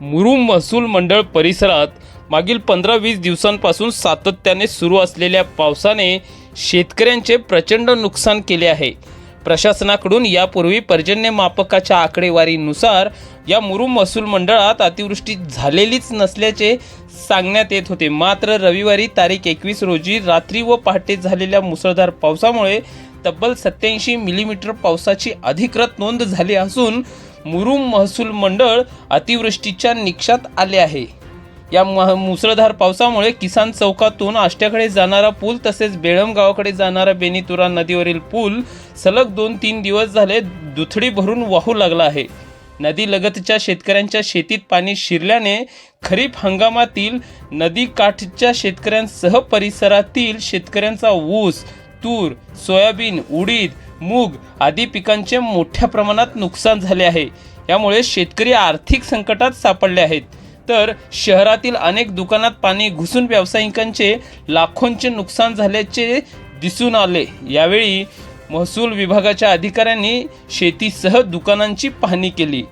मुरुम महसूल मंडळ परिसरात मागील पंधरा वीस दिवसांपासून सातत्याने सुरू असलेल्या पावसाने शेतकऱ्यांचे प्रचंड नुकसान केले आहे. प्रशासनाकडून यापूर्वी पर्जन्यमापकाच्या आकडेवारीनुसार या मुरुम महसूल मंडळात अतिवृष्टी झालेलीच नसल्याचे सांगण्यात येत होते. मात्र रविवारी तारीख एकवीस रोजी रात्री व पहाटे झालेल्या मुसळधार पावसामुळे तब्बल सत्याऐंशी मिलीमीटर पावसाची अधिकृत नोंद झाली असून मुरुम महसूल मंडळ अतिवृष्टीच्या निकषात आले आहे. या मह मुसळधार पावसामुळे किसान चौकातून आष्ट्याकडे जाणारा पूल तसेच बेळम गावाकडे जाणारा बेनीतुरा नदीवरील पूल सलग दोन तीन दिवस झाले दुथडी भरून वाहू लागला आहे. नदी लगतच्या शेतकऱ्यांच्या शेतीत पाणी शिरल्याने खरीप हंगामातील नदी काठच्या शेतकऱ्यांसह परिसरातील शेतकऱ्यांचा ऊस तूर सोयाबीन उडीद मूग आदी पिकांचे मोठ्या प्रमाणात नुकसान झाले आहे. यामुळे शेतकरी आर्थिक संकटात सापडले आहेत. तर शहरातील अनेक दुकानात पाणी घुसून व्यावसायिकांचे लाखोंचे नुकसान झाल्याचे दिसून आले. यावेळी महसूल विभागाच्या अधिकाऱ्यांनी शेतीसह दुकानांची पाहणी केली.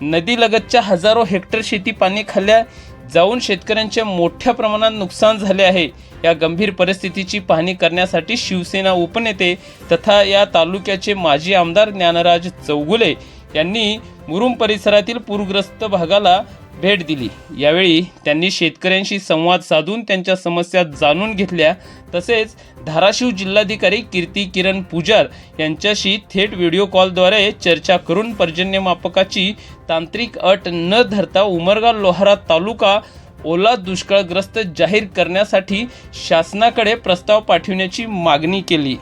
नदीलगतच्या हजारो हेक्टर शेती पाणी खाल्या जाऊन शेतकऱ्यांचे मोठ्या प्रमाणात नुकसान झाले आहे. या गंभीर परिस्थितीची पाहणी करण्यासाठी शिवसेना उपनेते तथा या तालुक्याचे माजी आमदार ज्ञानराज चौगुले यांनी मुरुम परिसरातील पूरग्रस्त भागाला भेट दिली. यावेळी त्यांनी शेतकऱ्यांशी संवाद साधून त्यांच्या समस्या जाणून घेतल्या. तसेच धाराशिव जिल्हाधिकारी कीर्ती किरण पुजार यांच्याशी थेट व्हिडिओ कॉलद्वारे चर्चा करून पर्जन्यमापकाची तांत्रिक अट न धरता उमरगा लोहारा तालुका ओला दुष्काळग्रस्त जाहीर करण्यासाठी शासनाकडे प्रस्ताव पाठविण्याची मागणी केली.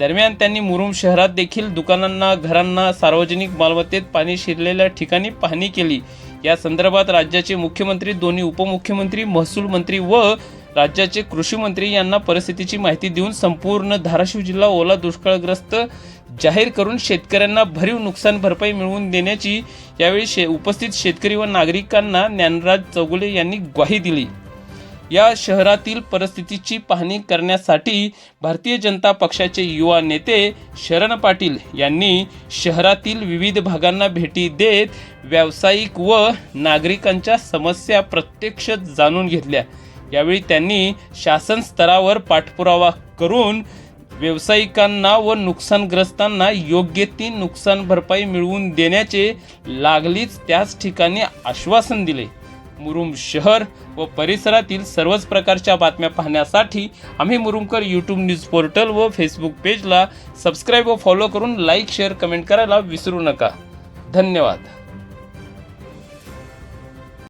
दरम्यान त्यांनी मुरुम शहरात देखील दुकानांना घरांना सार्वजनिक मालमत्तेत पाणी शिरलेल्या ठिकाणी पाहणी केली. या संदर्भात राज्याचे मुख्यमंत्री दोन्ही उपमुख्यमंत्री महसूल मंत्री व राज्याचे कृषी मंत्री यांना परिस्थितीची माहिती देऊन संपूर्ण धाराशिव जिल्हा ओला दुष्काळग्रस्त जाहीर करून शेतकऱ्यांना भरीव नुकसान भरपाई मिळवून देण्याची यावेळी शे उपस्थित शेतकरी व नागरिकांना ज्ञानराज चौगुले यांनी ग्वाही दिली. या शहरातील परिस्थितीची पाहणी करण्यासाठी भारतीय जनता पक्षाचे युवा नेते शरण पाटील यांनी शहरातील विविध भागांना भेटी देत व्यावसायिक व नागरिकांच्या समस्या प्रत्यक्ष जाणून घेतल्या. यावेळी त्यांनी शासन स्तरावर पाठपुरावा करून व्यावसायिकांना व नुकसानग्रस्तांना योग्य ती नुकसान भरपाई मिळवून देण्याचे लागलीच त्याच ठिकाणी आश्वासन दिले. मुरुम शहर व परिसरातील सर्वच प्रकारच्या बातम्या पाहण्यासाठी आम्ही मुरुमकर यूट्यूब न्यूज पोर्टल व फेसबुक पेजला सबस्क्राईब व फॉलो करून लाईक शेअर कमेंट करायला विसरू नका. धन्यवाद.